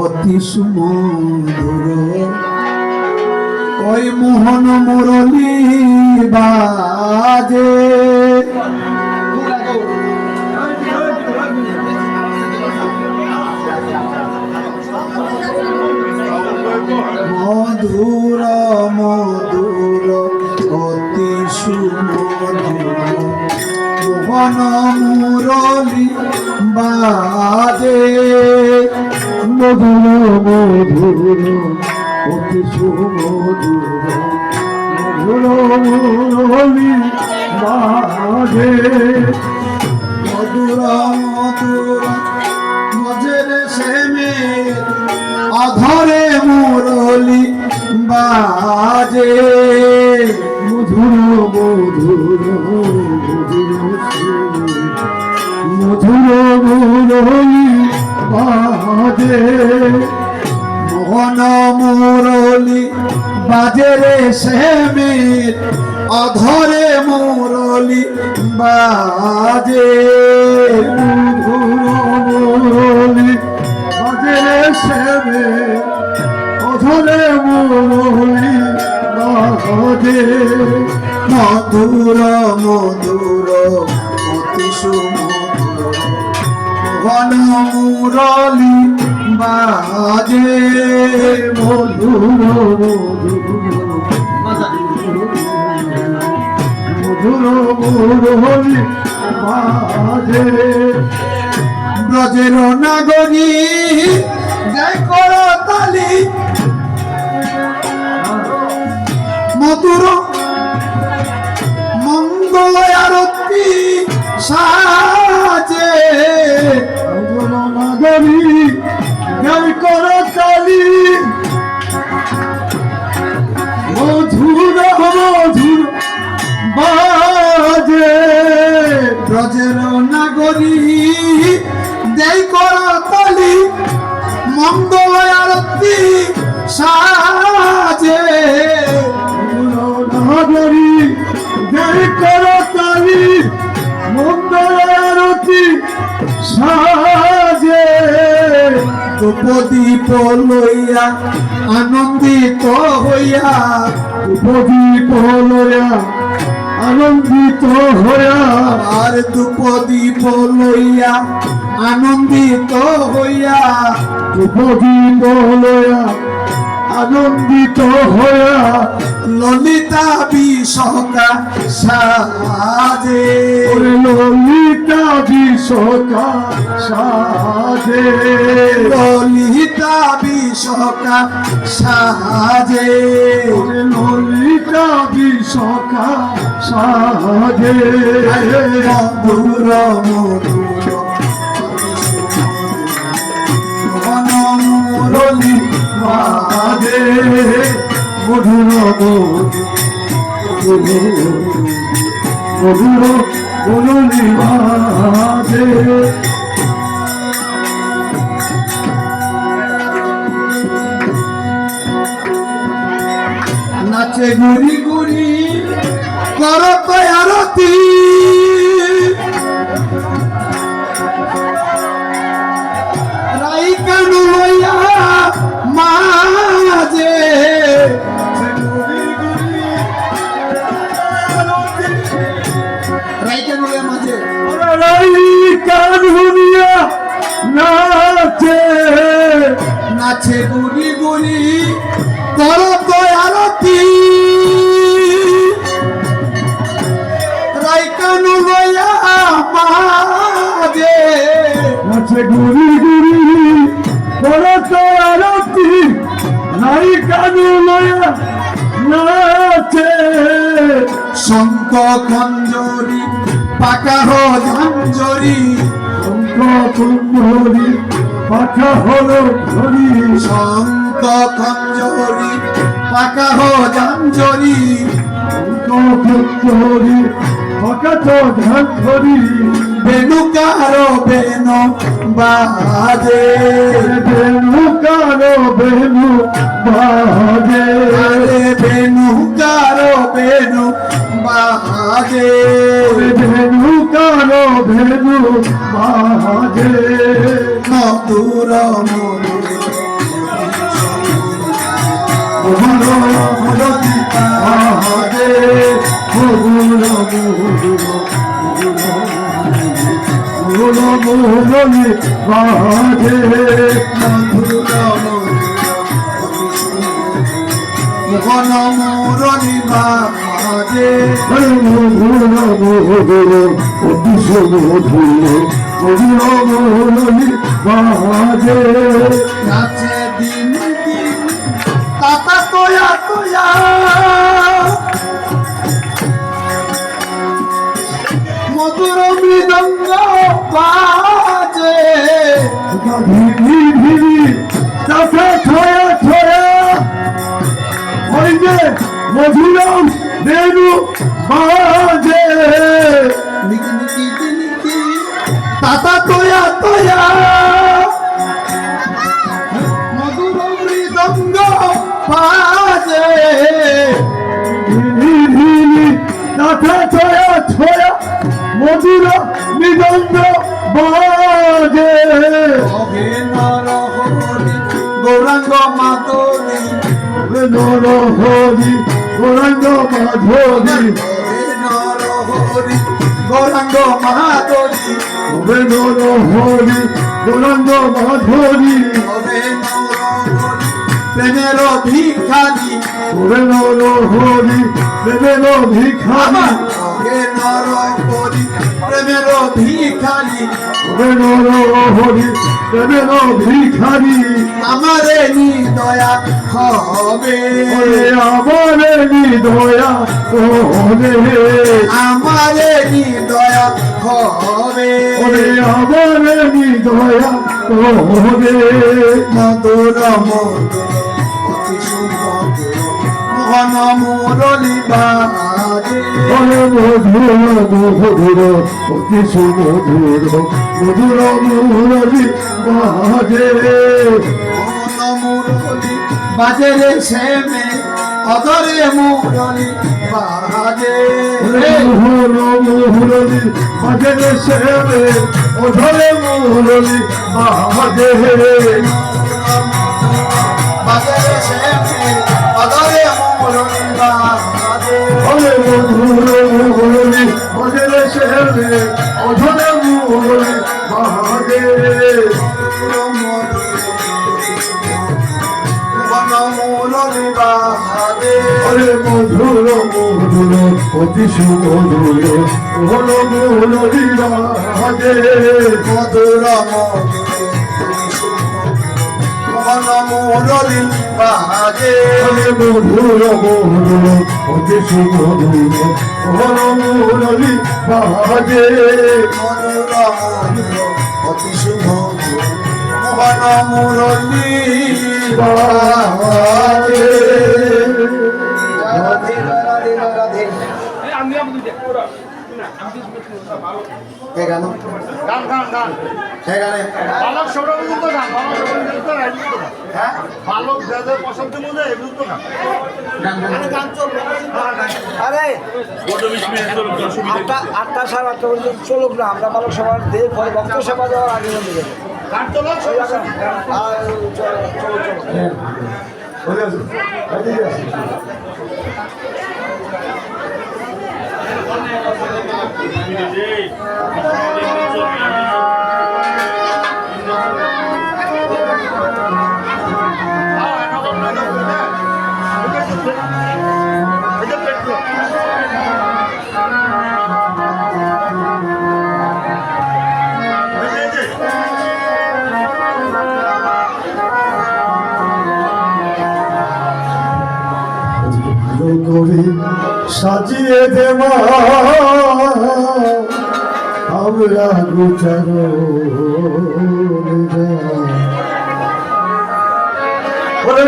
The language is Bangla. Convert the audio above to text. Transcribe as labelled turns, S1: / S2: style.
S1: অতি সুমধুর। ওই মোহন মুরলী বাজে। মধুর মধুর অতি সুমধুর। মোহন মুরলী বাজে। মধুর মধুর অতি সুমধুর মধুর মধুর বাজে বাজে রে সেমের অধরে মুরলি বাজে। মুরলি বাজে রে সেমের অধরে মুরলি বাজে। মধুর মধুর, অতি সুমধুর ঘন মুরলি বাজে। মধুর মধুর মুরলি বাজে ব্রজের নাগরী জয় করো তালি। মধুর মধুর বাজে ব্রজের নাগরী। দেই কর তালি মঙ্গল আরতি সাজে উপদীপ লইয়া, আনন্দিত হইয়া উপদীপ লইয়া, আনন্দিত হইয়া। আর দুপদীপ লইয়া, আনন্দিত হইয়া উপদীপ লইয়া আনন্দিত হইয়া ললিতা বিশকা সাজে ললিতা বিশকা সাজে ললিতা বিশকা সাজে ললিতা বিশকা সাজে মধুর মধুর মনমুরলি নাচে গুড়ি গুড়ি করত আরতি। রাই কানু লইয়া মাঝে। রাই কানু লইয়া নাচে? নাচে গুড়ি গুড়ি করত আরতি। রাই কানু লইয়া মাঝে।
S2: আছে গুরি গুরি বড় তো আরতি। নাই লয়া নাচে।
S1: শঙ্খ খঞ্জরি পাকা হো ঝঞ্ঝরি
S2: শঙ্খ কুঞ্জরি পাখা হলো ধরি
S1: শঙ্খ খঞ্জরি পাকা হো
S2: শঙ্খ কুঞ্জরি পাখা তো ধরি
S1: বেনু কারও বেনু বাজে।
S2: বেনু কালো বেনু বাজে।
S1: বেনু কারও বেনু বাজে।
S2: বেনু কালো বেনু বাজে
S1: মধুর মধুর মধুর
S2: মধুর মধুর মধুর মুরলি
S1: মধুর মোহন মুরলি বাজে
S2: বাজে
S1: নাচে দিন দিন তাতা তোয়া তোয়া। মধুর মৃদঙ্গ বাজে।
S2: ধীরি ধীরি তাতে ছয়া ছয়া
S1: নিকি নিকি তাতা তোয়া তোয়া। মধুর মৃদঙ্গ বাজে
S2: তাতে ছয়া ছয়া। মধুর মৃদঙ্গ বাজে।
S1: গৌরাঙ্গ মাতনি
S2: নর হরি গৌরাঙ্গ মাধবী
S1: অভিনর হরি গৌরাঙ্গ মাতনি
S2: নর হরি গৌরাঙ্গ মাধবী
S1: প্রেমের ভিখারি
S2: নর হরি দেবের ভিখারি।
S1: নর হরি প্রেমের ভিখারি।
S2: নর হরি দেবের ভিখারি।
S1: আমারে নিদয়া হবে।
S2: ওরে আমার নিদয়া ওরে
S1: আমারে নিদয়া হবে।
S2: ওরে আমার নিদয়া ওরে
S1: মধুর মধুর অতি সুমধুর মোহন মুরলি
S2: মধুর মধুর অতি সুমধুর মধুর মুরলি বাজে
S1: মুরলি বাজে রে শ্যামে অদরে মুরলি বাজে
S2: মোহর মুরলি বাজে সেবে ওধরে মুরলি বাজে
S1: বাজে রে অদরে
S2: মধুর মধুর মধুর অতি সুমধুর ওহর মুরলি বাজে
S1: মধুর মোহন মুরলি বাজে
S2: মধুর মধুর অতি সুমধুর ওহর মুরলি বাজে
S1: মধুর মধুর অতি শুভ মোহন মুরলি বাজে রাধে রাধে রাধে। কে গান?
S3: গান গান গান।
S1: কে গানে?
S3: বালক সৌরভযুক্ত গান বালক সৌরভযুক্ত গান
S1: হ্যাঁ?
S3: বালক যাদের পছন্দের মধ্যে এগুলো তো গান।
S1: গান গান।
S3: চলবে
S4: আরে আটটা আটটা সাড়ে আটটা পর্যন্ত চলুক না আমরা ভালো সবার দিয়ে পরে ভক্ত সেবা দেওয়ার আগে বন্ধ
S3: গান চলো
S4: আর চলো চলো
S2: করে সাজিয়ে দেওয়া। আমরা গোচার ওরে